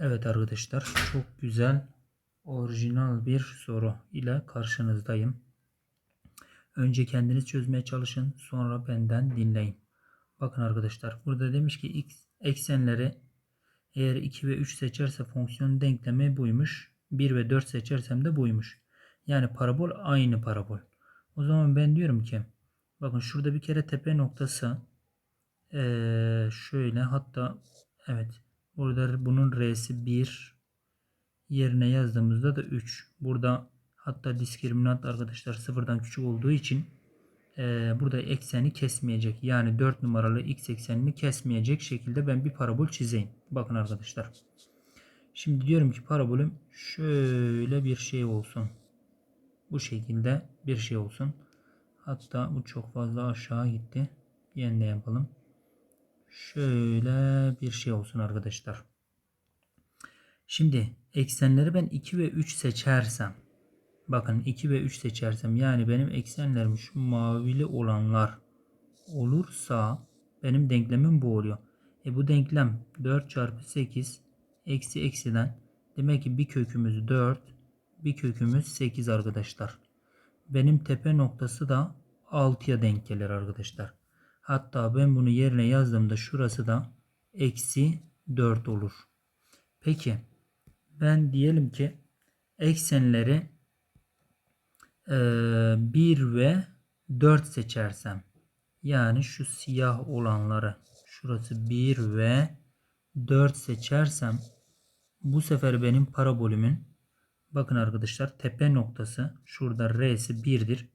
Evet arkadaşlar çok güzel orijinal bir soru ile karşınızdayım. Önce kendiniz çözmeye çalışın sonra benden dinleyin. Bakın arkadaşlar burada demiş ki x eksenleri eğer 2 ve 3 seçerse fonksiyon denklemi buymuş. 1 ve 4 seçersem de buymuş. Yani parabol aynı parabol. O zaman ben diyorum ki bakın şurada bir kere tepe noktası ee, şöyle hatta evet burada bunun r'si 1 yerine yazdığımızda da 3. Burada hatta diskriminant arkadaşlar sıfırdan küçük olduğu için ee, burada ekseni kesmeyecek. Yani 4 numaralı x eksenini kesmeyecek şekilde ben bir parabol çizeyim. Bakın arkadaşlar. Şimdi diyorum ki parabolüm şöyle bir şey olsun. Bu şekilde bir şey olsun. Hatta bu çok fazla aşağı gitti. Yenile yapalım. Şöyle bir şey olsun arkadaşlar. Şimdi eksenleri ben 2 ve 3 seçersem bakın 2 ve 3 seçersem yani benim eksenlerim şu mavili olanlar olursa benim denklemim bu oluyor. E bu denklem 4 çarpı 8 eksi eksiden demek ki bir kökümüz 4 bir kökümüz 8 arkadaşlar. Benim tepe noktası da 6'ya denk gelir arkadaşlar. Hatta ben bunu yerine yazdığımda şurası da eksi 4 olur. Peki ben diyelim ki eksenleri 1 ve 4 seçersem yani şu siyah olanları şurası 1 ve 4 seçersem bu sefer benim parabolümün bakın arkadaşlar tepe noktası şurada r'si 1'dir.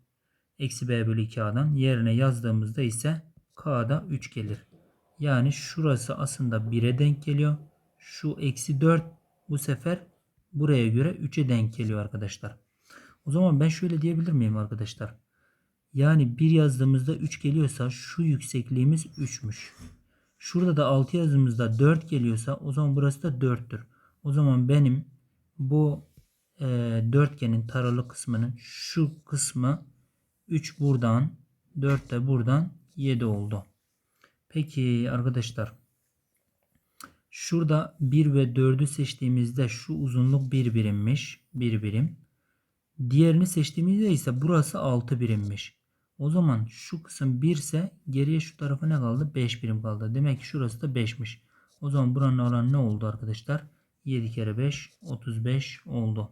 Eksi b bölü 2a'dan yerine yazdığımızda ise k'da 3 gelir. Yani şurası aslında 1'e denk geliyor. Şu eksi 4 bu sefer buraya göre 3'e denk geliyor arkadaşlar. O zaman ben şöyle diyebilir miyim arkadaşlar? Yani 1 yazdığımızda 3 geliyorsa şu yüksekliğimiz 3'müş. Şurada da 6 yazdığımızda 4 geliyorsa o zaman burası da 4'tür. O zaman benim bu e, dörtgenin taralı kısmının şu kısmı 3 buradan 4 de buradan 7 oldu. Peki arkadaşlar şurada 1 ve 4'ü seçtiğimizde şu uzunluk 1 birimmiş. 1 birim. Diğerini seçtiğimizde ise burası 6 birimmiş. O zaman şu kısım 1 ise geriye şu tarafa ne kaldı? 5 birim kaldı. Demek ki şurası da 5'miş. O zaman buranın alanı ne oldu arkadaşlar? 7 kere 5 35 oldu.